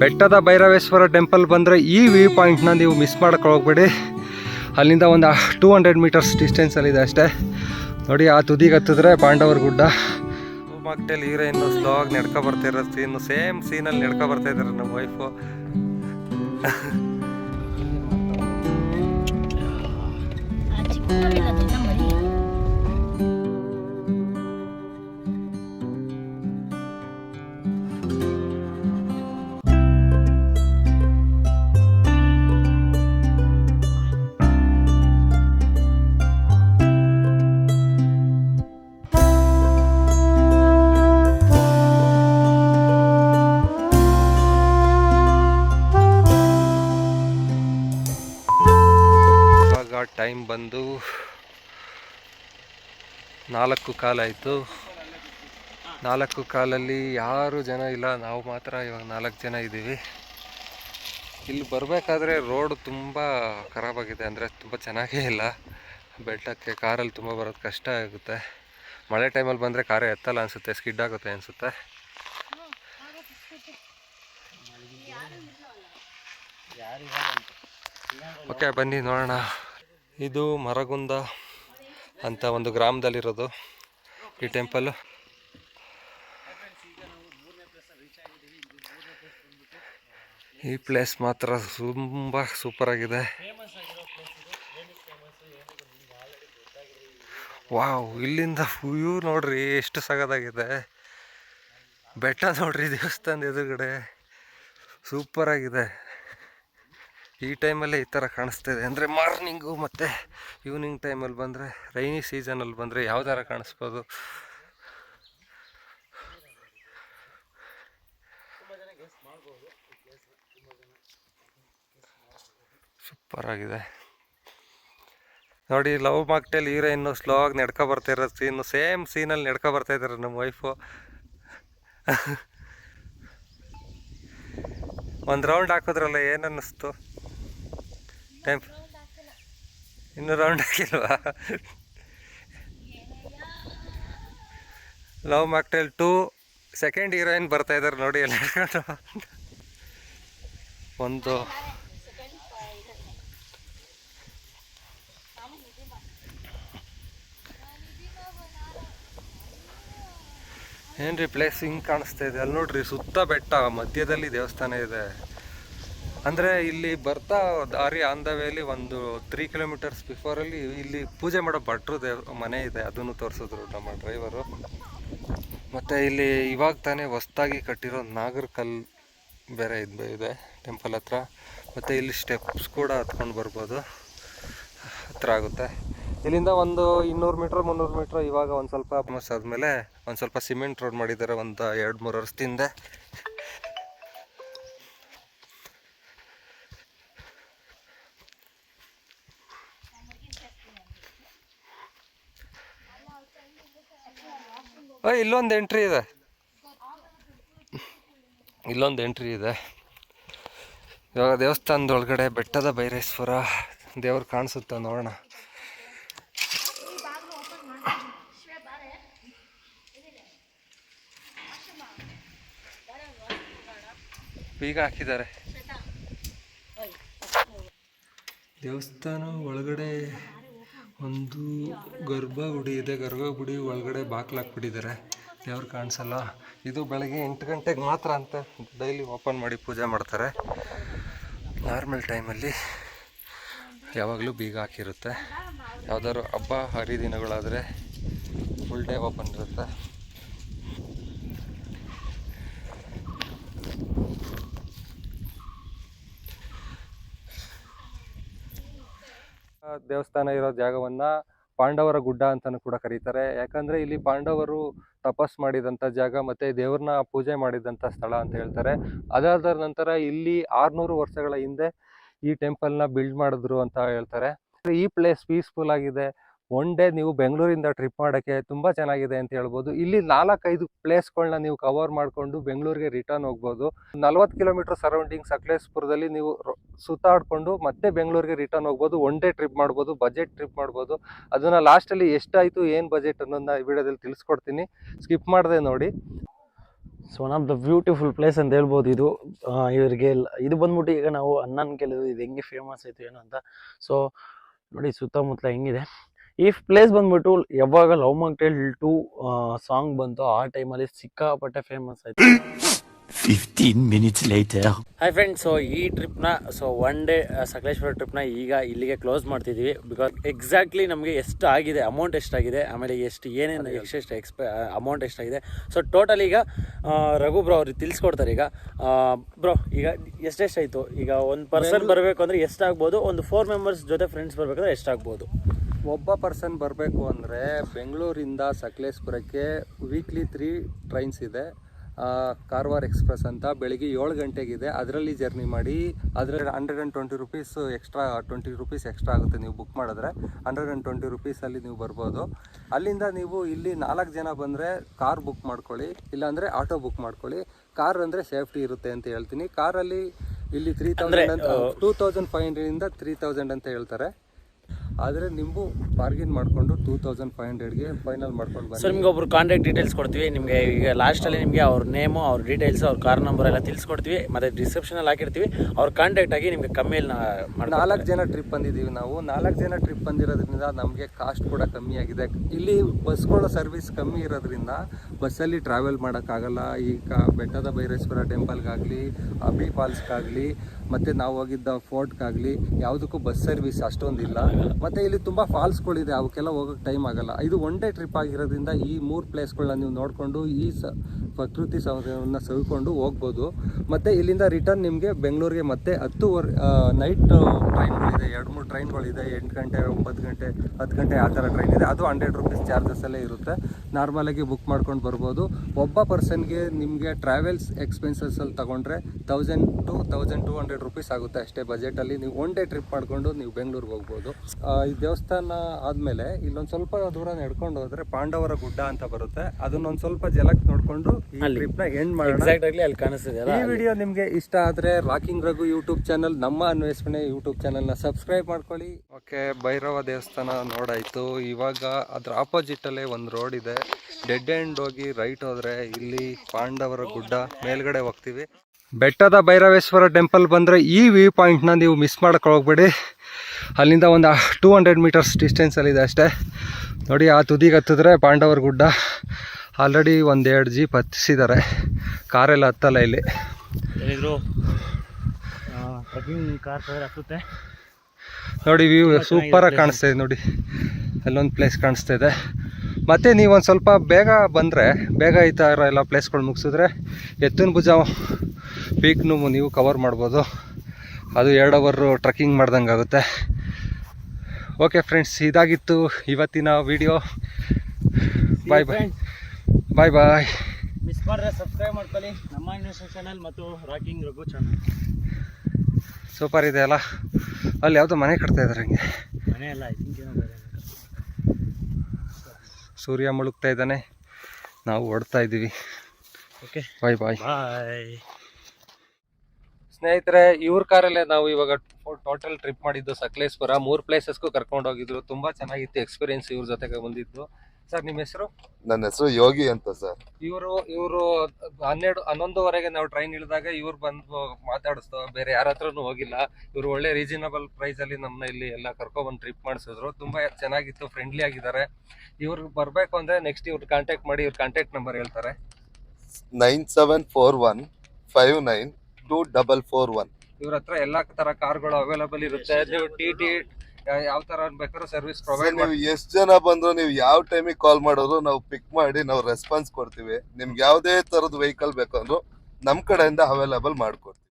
ಬೆಟ್ಟದ ಭೈರವೇಶ್ವರ ಟೆಂಪಲ್ ಬಂದರೆ ಈ ವ್ಯೂ ಪಾಯಿಂಟ್ನ ನೀವು ಮಿಸ್ ಮಾಡೋಕೆ ಹೋಗ್ಬೇಡಿ. ಅಲ್ಲಿಂದ ಒಂದು ಟೂ ಹಂಡ್ರೆಡ್ ಮೀಟರ್ಸ್ ಡಿಸ್ಟೆನ್ಸಲ್ಲಿದೆ ಅಷ್ಟೇ. ನೋಡಿ, ಆ ತುದಿಗೆ ಹತ್ತಿದ್ರೆ ಪಾಂಡವರ ಗುಡ್ಡ. ಮಕ್ಕಳು ಹೀರೋಯಿನ್ನು ಸ್ಲೋ ಆಗಿ ನಡ್ಕೊ ಬರ್ತಾ ಇರೋ ಸೀನು ಸೇಮ್ ಸೀನಲ್ಲಿ ನಡ್ಕೊ ಬರ್ತಾ ಇದ್ದಾರೆ ನಮ್ಮ ವೈಫು ನಾಲ್ಕು ಕಾಲಾಯಿತು ನಾಲ್ಕು ಕಾಲಲ್ಲಿ ಯಾರು ಜನ ಇಲ್ಲ, ನಾವು ಮಾತ್ರ ಇವಾಗ ನಾಲ್ಕು ಜನ ಇದ್ದೀವಿ. ಇಲ್ಲಿ ಬರಬೇಕಾದ್ರೆ ರೋಡ್ ತುಂಬ ಖರಾಬಾಗಿದೆ ಅಂದರೆ ತುಂಬ ಚೆನ್ನಾಗೇ ಇಲ್ಲ. ಬೆಟ್ಟಕ್ಕೆ ಕಾರಲ್ಲಿ ತುಂಬ ಬರೋದು ಕಷ್ಟ ಆಗುತ್ತೆ. ಮಳೆ ಟೈಮಲ್ಲಿ ಬಂದರೆ ಕಾರೇ ಎತ್ತಲ್ಲ ಅನಿಸುತ್ತೆ, ಸ್ಕಿಡ್ ಆಗುತ್ತೆ ಅನಿಸುತ್ತೆ. ಓಕೆ, ಬನ್ನಿ ನೋಡೋಣ. ಇದು ಮರಗುಂದ. ಅಂತ ಒಂದು ಗ್ರಾಮದಲ್ಲಿರೋದು ಈ ಟೆಂಪಲ್ ಈ ಪ್ಲೇಸ್ ಮಾತ್ರ ತುಂಬ ಸೂಪರ್ ಆಗಿದೆ. ವಾವ್, ಇಲ್ಲಿಂದ ವ್ಯೂ ನೋಡ್ರಿ, ಎಷ್ಟು ಸಗದಾಗಿದೆ. ಬೆಟ್ಟ ನೋಡ್ರಿ ದೇವಸ್ಥಾನದ ಎದುರುಗಡೆ. ಸೂಪರ್ ಆಗಿದೆ. ಈ ಟೈಮಲ್ಲೇ ಈ ಥರ ಕಾಣಿಸ್ತಿದೆ ಅಂದರೆ ಮಾರ್ನಿಂಗು ಮತ್ತು ಈವ್ನಿಂಗ್ ಟೈಮಲ್ಲಿ ಬಂದರೆ ರೈನಿ ಸೀಸನಲ್ಲಿ ಬಂದರೆ ಯಾವ ಥರ ಕಾಣಿಸ್ಬೋದು? ಸೂಪರ್ ಆಗಿದೆ. ನೋಡಿ ಲವ್ ಮಾಕ್ಟೇಲ್ ಹೀರೋಯಿನ್ನು ಸ್ಲೋ ಆಗಿ ನಡ್ಕೊ ಬರ್ತಾ ಸೀನು ಸೇಮ್ ಸೀನಲ್ಲಿ ನಡ್ಕೊ ಬರ್ತಾ ಇದ್ದಾರೆ ನಮ್ಮ ವೈಫು ಒಂದು ರೌಂಡ್ ಹಾಕಿದ್ರಲ್ಲ ಏನನ್ನಿಸ್ತು ಟೈಮ್ ಇನ್ನೂ round ಹಾಕಿಲ್ವಾ? Love mocktail two second heroine ಬರ್ತಾ ಇದ್ದಾರೆ ನೋಡಿ ಎಲ್ಲ ಒಂದು. ಏನ್ರಿ ಪ್ಲೇಸ್ ಹಿಂಗೆ ಕಾಣಿಸ್ತಾ ಇದೆ? ಅಲ್ಲಿ ನೋಡ್ರಿ ಸುತ್ತ ಬೆಟ್ಟ, ಮಧ್ಯದಲ್ಲಿ ದೇವಸ್ಥಾನ ಇದೆ. ಅಂದರೆ ಇಲ್ಲಿ ಬರ್ತಾ ದಾರಿ ಆನ್ ದ ವೇಲಿ ಒಂದು ತ್ರೀ ಕಿಲೋಮೀಟರ್ಸ್ ಬಿಫೋರಲ್ಲಿ ಇಲ್ಲಿ ಪೂಜೆ ಮಾಡೋ ಭಟ್ರು ಮನೆ ಇದೆ, ಅದನ್ನು ತೋರಿಸಿದ್ರು ನಮ್ಮ ಡ್ರೈವರು ಮತ್ತು ಇಲ್ಲಿ ಇವಾಗ ತಾನೇ ಹೊಸ್ದಾಗಿ ಕಟ್ಟಿರೋ ನಾಗರ ಕಲ್ ಬೇರೆ ಇದು ಇದೆ ಟೆಂಪಲ್ ಹತ್ರ. ಮತ್ತು ಇಲ್ಲಿ ಸ್ಟೆಪ್ಸ್ ಕೂಡ ಹತ್ಕೊಂಡು ಬರ್ಬೋದು. ಹತ್ರ ಆಗುತ್ತೆ. ಇಲ್ಲಿಂದ ಒಂದು ಇನ್ನೂರು ಮೀಟ್ರ್ ಮುನ್ನೂರು ಮೀಟ್ರ್ ಇವಾಗ ಒಂದು ಸ್ವಲ್ಪ ಮಸ್ ಆದಮೇಲೆ ಒಂದು ಸ್ವಲ್ಪ ಸಿಮೆಂಟ್ ರೋಡ್ ಮಾಡಿದ್ದಾರೆ, ಒಂದು ಎರಡು ಮೂರು ವರ್ಷದಿಂದ. ಓಯ್ ಇಲ್ಲೊಂದು ಎಂಟ್ರಿ ಇದೆ. ಇಲ್ಲೊಂದು ಎಂಟ್ರಿ ಇದೆ. ಇವಾಗ ದೇವಸ್ಥಾನದ ಒಳಗಡೆ ಬೆಟ್ಟದ ಭೈರೇಶ್ವರ ದೇವ್ರು ಕಾಣಿಸುತ್ತ ನೋಡೋಣ. ಬೀಗ ಹಾಕಿದ್ದಾರೆ. ದೇವಸ್ಥಾನ ಒಳಗಡೆ ಒಂದು ಗರ್ಭಗುಡಿ ಇದೆ. ಗರ್ಭಗುಡಿ ಒಳಗಡೆ ಬಾಗ್ಲು ಹಾಕ್ಬಿಟ್ಟಿದ್ದಾರೆ. ದೇವ್ರು ಕಾಣಿಸಲ್ಲ. ಇದು ಬೆಳಗ್ಗೆ ಎಂಟು ಗಂಟೆಗೆ ಮಾತ್ರ ಅಂತ ಡೈಲಿ ಓಪನ್ ಮಾಡಿ ಪೂಜೆ ಮಾಡ್ತಾರೆ. ನಾರ್ಮಲ್ ಟೈಮಲ್ಲಿ ಯಾವಾಗಲೂ ಬೀಗ ಹಾಕಿರುತ್ತೆ. ಯಾವ್ದಾದ್ರು ಹಬ್ಬ ಹರಿದಿನಗಳಾದರೆ ಫುಲ್ ಡೇ ಓಪನ್ ಇರುತ್ತೆ. ದೇವಸ್ಥಾನ ಇರೋ ಜಾಗವನ್ನ ಪಾಂಡವರ ಗುಡ್ಡ ಅಂತಾನು ಕೂಡ ಕರೀತಾರೆ. ಯಾಕಂದ್ರೆ ಇಲ್ಲಿ ಪಾಂಡವರು ತಪಸ್ ಮಾಡಿದಂಥ ಜಾಗ ಮತ್ತೆ ದೇವ್ರನ್ನ ಪೂಜೆ ಮಾಡಿದಂಥ ಸ್ಥಳ ಅಂತ ಹೇಳ್ತಾರೆ. ಅದಾದ ನಂತರ ಇಲ್ಲಿ ಆರ್ನೂರು ವರ್ಷಗಳ ಹಿಂದೆ ಈ ಟೆಂಪಲ್ನ ಬಿಲ್ಡ್ ಮಾಡಿದ್ರು ಅಂತ ಹೇಳ್ತಾರೆ. ಈ ಪ್ಲೇಸ್ ಪೀಸ್ಫುಲ್ ಆಗಿದೆ. ಒನ್ ಡೇ ನೀವು ಬೆಂಗಳೂರಿಂದ ಟ್ರಿಪ್ ಮಾಡೋಕ್ಕೆ ತುಂಬ ಚೆನ್ನಾಗಿದೆ ಅಂತ ಹೇಳ್ಬೋದು. ಇಲ್ಲಿ ನಾಲ್ಕೈದು ಪ್ಲೇಸ್ಗಳನ್ನ ನೀವು ಕವರ್ ಮಾಡಿಕೊಂಡು ಬೆಂಗಳೂರಿಗೆ ರಿಟರ್ನ್ ಹೋಗ್ಬೋದು. ನಲ್ವತ್ತು ಕಿಲೋಮೀಟರ್ ಸರೌಂಡಿಂಗ್ ಸಕಲೇಶ್ಪುರದಲ್ಲಿ ನೀವು ಸುತ್ತಾಡಿಕೊಂಡು ಮತ್ತೆ ಬೆಂಗಳೂರಿಗೆ ರಿಟರ್ನ್ ಹೋಗ್ಬೋದು. ಒನ್ ಡೇ ಟ್ರಿಪ್ ಮಾಡ್ಬೋದು, ಬಜೆಟ್ ಟ್ರಿಪ್ ಮಾಡ್ಬೋದು. ಅದನ್ನು ಲಾಸ್ಟಲ್ಲಿ ಎಷ್ಟಾಯಿತು, ಏನು ಬಜೆಟ್ ಅನ್ನೋದನ್ನ ಈ ವಿಡಿಯೋದಲ್ಲಿ ತಿಳಿಸ್ಕೊಡ್ತೀನಿ. ಸ್ಕಿಪ್ ಮಾಡಿದೆ ನೋಡಿ. So one of the beautiful place ಅಂತ ಹೇಳ್ಬೋದು ಇದು. ಇವರಿಗೆ ಇದು ಬಂದ್ಬಿಟ್ಟು ಈಗ ನಾವು ಅಣ್ಣನ ಕೇಳಿದ್ವಿ ಇದು ಹೆಂಗೆ ಫೇಮಸ್ ಆಯಿತು, ಏನು ಅಂತ. ಸೊ ನೋಡಿ ಸುತ್ತಮುತ್ತಲ ಹೆಂಗಿದೆ. ಈ ಪ್ಲೇಸ್ ಬಂದ್ಬಿಟ್ಟು ಯಾವಾಗ ಲವ್ ಮಾಕ್ಟೇಲ್ ಟು ಸಾಂಗ್ ಬಂತು ಆ ಟೈಮಲ್ಲಿ ಸಿಕ್ಕಾಪಟ್ಟೆ ಫೇಮಸ್ ಆಯಿತು. 15 minutes later. Hi friends so ಈ ಟ್ರಿಪ್ನ ಸೊ ಒನ್ ಡೇ ಸಕಲೇಶ್ವರ ಟ್ರಿಪ್ನ ಈಗ ಇಲ್ಲಿಗೆ ಕ್ಲೋಸ್ ಮಾಡ್ತಿದ್ದೀವಿ ಬಿಕಾಸ್ ಎಕ್ಸಾಕ್ಟ್ಲಿ ನಮಗೆ ಎಷ್ಟು ಆಗಿದೆ ಅಮೌಂಟ್ ಎಷ್ಟಾಗಿದೆ ಆಮೇಲೆ ಎಷ್ಟು ಏನೇನು ಎಷ್ಟೆಷ್ಟು ಎಕ್ಸ್ಪೆ ಅಮೌಂಟ್ ಎಷ್ಟಾಗಿದೆ ಸೊ ಟೋಟಲ್ ಈಗ ಆ, ರಘು ಬ್ರೋ ಅವ್ರಿಗೆ ತಿಳಿಸ್ಕೊಡ್ತಾರೆ ಈಗ. ಬ್ರೋ ಈಗ ಎಷ್ಟೆಷ್ಟಾಯಿತು ಈಗ ಒಂದು ಪರ್ಸನ್ ಬರಬೇಕು ಅಂದರೆ ಎಷ್ಟಾಗ್ಬೋದು ಒಂದು ಫೋರ್ ಮೆಂಬರ್ಸ್ ಜೊತೆ ಫ್ರೆಂಡ್ಸ್ ಬರಬೇಕಾದ್ರೆ ಎಷ್ಟಾಗ್ಬೋದು ಒಬ್ಬ ಪರ್ಸನ್ ಬರಬೇಕು ಅಂದರೆ ಬೆಂಗಳೂರಿಂದ ಸಕಲೇಶ್ಪುರಕ್ಕೆ ವೀಕ್ಲಿ ತ್ರೀ ಟ್ರೈನ್ಸ್ ಇದೆ. ಕಾರವಾರ ಎಕ್ಸ್ಪ್ರೆಸ್ ಅಂತ ಬೆಳಿಗ್ಗೆ ಏಳು ಗಂಟೆಗಿದೆ. ಅದರಲ್ಲಿ ಜರ್ನಿ ಮಾಡಿ ಅದರಲ್ಲಿ hundred and twenty rupees extra twenty rupees extra ಆಗುತ್ತೆ ನೀವು ಬುಕ್ ಮಾಡಿದ್ರೆ. ಹಂಡ್ರೆಡ್ ಆ್ಯಂಡ್ ಟ್ವೆಂಟಿ ರುಪೀಸಲ್ಲಿ ನೀವು ಬರ್ಬೋದು. ಅಲ್ಲಿಂದ ನೀವು ಇಲ್ಲಿ ನಾಲ್ಕು ಜನ ಬಂದರೆ ಕಾರ್ ಬುಕ್ ಮಾಡ್ಕೊಳ್ಳಿ. ಇಲ್ಲಾಂದರೆ ಆಟೋ ಬುಕ್ ಮಾಡ್ಕೊಳ್ಳಿ. ಕಾರ್ ಅಂದರೆ ಸೇಫ್ಟಿ ಇರುತ್ತೆ ಅಂತ ಹೇಳ್ತೀನಿ. ಕಾರಲ್ಲಿ ಇಲ್ಲಿ ತ್ರೀ ತೌಸಂಡ್ ಅಂತ ಟೂ ತೌಸಂಡ್ ಫೈವ್ ಹಂಡ್ರೆಡಿಂದ ತ್ರೀ ತೌಸಂಡ್ ಅಂತ ಹೇಳ್ತಾರೆ. ಆದರೆ ನಿಮಗೂ ಬಾರ್ಗಿನ್ ಮಾಡಿಕೊಂಡು ಟೂ ತೌಸಂಡ್ ಫೈವ್ ಹಂಡ್ರೆಡ್ಗೆ ಫೈನಲ್ ಮಾಡ್ಕೊಂಡು ಬನ್ನಿ. ಸರ್ ನಿಮ್ಗೆ ಒಬ್ರು ಕಾಂಟ್ಯಾಕ್ಟ್ ಡೀಟೇಲ್ಸ್ ಕೊಡ್ತೀವಿ. ನಿಮಗೆ ಈಗ ಲಾಸ್ಟಲ್ಲಿ ನಿಮಗೆ ಅವ್ರ ನೇಮು ಅವ್ರ ಡೀಟೇಲ್ಸ್ ಅವ್ರ ಕಾರ್ ನಂಬರ್ ಎಲ್ಲ ತಿಳಿಸ್ಕೊಡ್ತೀವಿ. ಮತ್ತು ಡಿಸ್ಕ್ರಿಪ್ಷನಲ್ಲಿ ಹಾಕಿರ್ತೀವಿ. ಅವ್ರ ಕಾಂಟ್ಯಾಕ್ಟ್ ಆಗಿ ನಿಮಗೆ ಕಮ್ಮಿ ಮಾಡಿ ನಾಲ್ಕು ಜನ ಟ್ರಿಪ್ ಬಂದಿದ್ದೀವಿ ನಾವು. ನಾಲ್ಕು ಜನ ಟ್ರಿಪ್ ಬಂದಿರೋದ್ರಿಂದ ನಮಗೆ ಕಾಸ್ಟ್ ಕೂಡ ಕಮ್ಮಿ ಆಗಿದೆ. ಇಲ್ಲಿ ಬಸ್ಗಳ ಸರ್ವಿಸ್ ಕಮ್ಮಿ ಇರೋದ್ರಿಂದ ಬಸ್ಸಲ್ಲಿ ಟ್ರಾವೆಲ್ ಮಾಡೋಕ್ಕಾಗಲ್ಲ. ಈಗ ಬೆಟ್ಟದ ಭೈರೇಶ್ವರ ಟೆಂಪಲ್ಗಾಗಲಿ ಅಬ್ಬಿ ಫಾಲ್ಸ್ಗಾಗಲಿ ಮತ್ತು ನಾವು ಹೋಗಿದ್ದ ಫೋರ್ಟ್ಗಾಗಲಿ ಯಾವುದಕ್ಕೂ ಬಸ್ ಸರ್ವಿಸ್ ಅಷ್ಟೊಂದಿಲ್ಲ. ಮತ್ತು ಇಲ್ಲಿ ತುಂಬ ಫಾಲ್ಸ್ಗಳಿದೆ ಅವಕ್ಕೆಲ್ಲ ಹೋಗೋಕ್ಕೆ ಟೈಮ್ ಆಗಲ್ಲ. ಇದು ಒನ್ ಡೇ ಟ್ರಿಪ್ ಆಗಿರೋದ್ರಿಂದ ಈ ಮೂರು ಪ್ಲೇಸ್ಗಳನ್ನ ನೀವು ನೋಡಿಕೊಂಡು, ಈ ಪ್ರಕೃತಿ ಸೌಂದರ್ಯವನ್ನು ಸವಿಕೊಂಡು ಹೋಗ್ಬೋದು. ಮತ್ತು ಇಲ್ಲಿಂದ ರಿಟರ್ನ್ ನಿಮಗೆ ಬೆಂಗಳೂರಿಗೆ ಮತ್ತೆ ಹತ್ತುವರೆ ನೈಟ್ ಟ್ರೈನ್ಗಳಿದೆ ಎರಡು ಮೂರು ಟ್ರೈನ್ಗಳಿದೆ ಎಂಟು ಗಂಟೆ, ಒಂಬತ್ತು ಗಂಟೆ, ಹತ್ತು ಗಂಟೆ ಆ ಥರ ಟ್ರೈನ್ ಇದೆ. ಅದು ಹಂಡ್ರೆಡ್ ರುಪೀಸ್ ಚಾರ್ಜಸ್ಸಲ್ಲೇ ಇರುತ್ತೆ. ನಾರ್ಮಲಾಗಿ ಬುಕ್ ಮಾಡ್ಕೊಂಡು ಬರ್ಬೋದು. ಒಬ್ಬ ಪರ್ಸನ್ಗೆ ನಿಮಗೆ ಟ್ರಾವೆಲ್ಸ್ ಎಕ್ಸ್ಪೆನ್ಸಸ್ಸಲ್ಲಿ ತಗೊಂಡ್ರೆ thousand two thousand two hundred rupees ಆಗುತ್ತೆ ಅಷ್ಟೇ ಬಜೆಟಲ್ಲಿ ನೀವು ಒನ್ ಡೇ ಟ್ರಿಪ್ ಮಾಡಿಕೊಂಡು ನೀವು ಬೆಂಗಳೂರಿಗೆ ಹೋಗ್ಬೋದು. ಈ ದೇವಸ್ಥಾನ ಆದಮೇಲೆ ಇಲ್ಲೊಂದು ಸ್ವಲ್ಪ ದೂರ ನಡ್ಕೊಂಡು ಹೋದರೆ ಪಾಂಡವರ ಗುಡ್ಡ ಅಂತ ಬರುತ್ತೆ. ಅದನ್ನೊಂದು ಸ್ವಲ್ಪ ಜಲಕ್ ನೋಡಿಕೊಂಡು ಈ. ಟ್ರಿಪ್ನ ಎಂಡ್ ಮಾಡಿ ಅಲ್ಲಿ ಈ ವಿಡಿಯೋ ನಿಮಗೆ ಇಷ್ಟ ಆದರೆ ರಾಕಿಂಗ್ ರಘು ಯೂಟ್ಯೂಬ್ ಚಾನಲ್ ನಮ್ಮ ಅನ್ವೇಷಣೆ ಯೂಟ್ಯೂಬ್ ಚಾನಲ್ನ ಸಬ್ಸ್ಕ್ರೈಬ್ ಮಾಡ್ಕೊಳ್ಳಿ. ಓಕೆ ಭೈರವ ದೇವಸ್ಥಾನ ನೋಡಾಯಿತು. ಇವಾಗ ಅದ್ರ ಆಪೋಸಿಟಲ್ಲೇ ಒಂದು ರೋಡ್ ಇದೆ. ಡೆಡ್ ಎಂಡ್ ಹೋಗಿ ರೈಟ್ ಹೋದರೆ ಇಲ್ಲಿ ಪಾಂಡವರ ಗುಡ್ಡ ಮೇಲ್ಗಡೆ ಹೋಗ್ತೀವಿ. ಬೆಟ್ಟದ ಭೈರವೇಶ್ವರ ಟೆಂಪಲ್ ಬಂದರೆ ಈ ವ್ಯೂ ಪಾಯಿಂಟ್ನ ನೀವು ಮಿಸ್ ಮಾಡೋಕೆ ಹೋಗ್ಬೇಡಿ ಅಲ್ಲಿಂದ ಒಂದು ಟೂ ಹಂಡ್ರೆಡ್ ಮೀಟರ್ಸ್ ಡಿಸ್ಟೆನ್ಸಲ್ಲಿದೆ ಅಷ್ಟೇ. ನೋಡಿ ಆ ತುದಿಗೆ ಹತ್ತಿದ್ರೆ ಪಾಂಡವರ ಗುಡ್ಡ. ಆಲ್ರೆಡಿ ಒಂದೆರಡು ಜೀಪ್ ಹತ್ತಿಸಿದ್ದಾರೆ. ಕಾರೆಲ್ಲ ಹತ್ತಲ್ಲ ಇಲ್ಲಿ. ನೋಡಿ ವ್ಯೂ ಸೂಪರಾಗಿ ಕಾಣಿಸ್ತಾ ಇದೆ ನೋಡಿ. ಅಲ್ಲೊಂದು ಪ್ಲೇಸ್ ಕಾಣಿಸ್ತಾ ಇದೆ. ಮತ್ತು ನೀವು ಒಂದು ಸ್ವಲ್ಪ ಬೇಗ ಬಂದರೆ ಬೇಗ ಈ ಥರ ಎಲ್ಲ ಪ್ಲೇಸ್ಗಳು ಮುಗಿಸಿದ್ರೆ ಎತ್ತಿನ ಭುಜ ಪೀಕ್ನು ನೀವು ಕವರ್ ಮಾಡ್ಬೋದು. ಅದು ಎರಡು ಅವರು ಟ್ರಕ್ಕಿಂಗ್ ಮಾಡ್ದಂಗೆ ಆಗುತ್ತೆ. ಓಕೆ ಫ್ರೆಂಡ್ಸ್ ಇದಾಗಿತ್ತು ಇವತ್ತಿನ video bye bye bye bye miss ಮಾಡಿದ್ರೆ ಸಬ್ಸ್ಕ್ರೈಬ್ ಮಾಡ್ಕೊಳ್ಳಿ. ನಮ್ಮ ಇನ್ವೆಸ್ಟರ್ ಚಾನಲ್ ಮತ್ತು ರಾಕಿಂಗ್ ರಘು ಚಾನಲ್ ಸೂಪರ್ ಇದೆ ಅಲ್ಲ? ಅಲ್ಲಿ ಯಾವುದೋ ಮನೆ ಕಟ್ತಾ ಇದ್ದಾರೆ ಹಂಗೆ. ಮನೆ ಎಲ್ಲ ಐ ಥಿಂಕ್ ಏನೋ ಸೂರ್ಯ ಮುಳುಗ್ತಾ ಇದ್ದಾನೆ. ನಾವು ಓಡ್ತಾ ಇದ್ದೀವಿ. ಓಕೆ ಬಾಯ್ ಬಾಯ್ ಬಾಯ್ ಸ್ನೇಹಿತರೆ ಇವ್ರ ಕಾರಲ್ಲೇ ನಾವು ಇವಾಗ ಟೋಟಲ್ ಟ್ರಿಪ್ ಮಾಡಿದ್ದು ಸಕಲೇಶ್ಪುರ. ಮೂರು ಪ್ಲೇಸಸ್ಗೂ ಕರ್ಕೊಂಡು ಹೋಗಿದ್ರು ತುಂಬಾ ಚೆನ್ನಾಗಿತ್ತು ಎಕ್ಸ್ಪೀರಿಯನ್ಸ್ ಇವ್ರ ಜೊತೆಗೆ ಬಂದಿದ್ದು. ಸರ್ ನಿಮ್ಮ ಹೆಸರು? ನನ್ನ ಹೆಸರು ಯೋಗಿ ಅಂತ ಸರ್. ಇವರು ಇವರು ಹನ್ನೆರಡು ಹನ್ನೊಂದುವರೆಗೆ ನಾವು ಟ್ರೈನ್ ಇಳಿದಾಗ ಇವ್ರು ಬಂದು ಮಾತಾಡಿಸ್ತು ಬೇರೆ ಯಾರ ಹತ್ರನು ಹೋಗಿಲ್ಲ. ಇವರು ಒಳ್ಳೆ ರೀಸನಬಲ್ ಪ್ರೈಸ್ ಅಲ್ಲಿ ನಮ್ಮನ್ನ ಇಲ್ಲಿ ಎಲ್ಲ ಕರ್ಕೊಬಂದು ಟ್ರಿಪ್ ಮಾಡಿಸಿದ್ರು. ತುಂಬಾ ಚೆನ್ನಾಗಿತ್ತು ಫ್ರೆಂಡ್ಲಿ ಆಗಿದ್ದಾರೆ. ಇವ್ರಿಗೆ ಬರ್ಬೇಕು ಅಂದ್ರೆ ನೆಕ್ಸ್ಟ್ ಇವ್ರು ಕಾಂಟ್ಯಾಕ್ಟ್ ಮಾಡಿ ಇವ್ರ ಕಾಂಟ್ಯಾಕ್ಟ್ ನಂಬರ್ ಹೇಳ್ತಾರೆ. Nine seven four one five nine two double four one. ಇವ್ರ ಹತ್ರ ಎಲ್ಲಾ ತರ ಕಾರ್ಗಳು ಅವೈಲಬಲ್ ಇರುತ್ತೆ. ನೀವು ಟಿ ಟಿ ಯಾವ ತರ ಬೇಕಾದ್ರೂ ಸರ್ವಿಸ್ ಪ್ರೊವೈಡ್ ನೀವು ಎಷ್ಟು ಜನ ಬಂದ್ರು ನೀವು ಯಾವ ಟೈಮಿಗೆ ಕಾಲ್ ಮಾಡೋರು ನಾವು ಪಿಕ್ ಮಾಡಿ ನಾವು ರೆಸ್ಪಾನ್ಸ್ ಕೊಡ್ತೀವಿ. ನಿಮ್ಗೆ ಯಾವುದೇ ತರದ ವೆಹಿಕಲ್ ಬೇಕಂದ್ರು ನಮ್ಮ ಕಡೆಯಿಂದ ಅವೈಲಬಲ್ ಮಾಡ್ಕೊಡ್ತೀವಿ.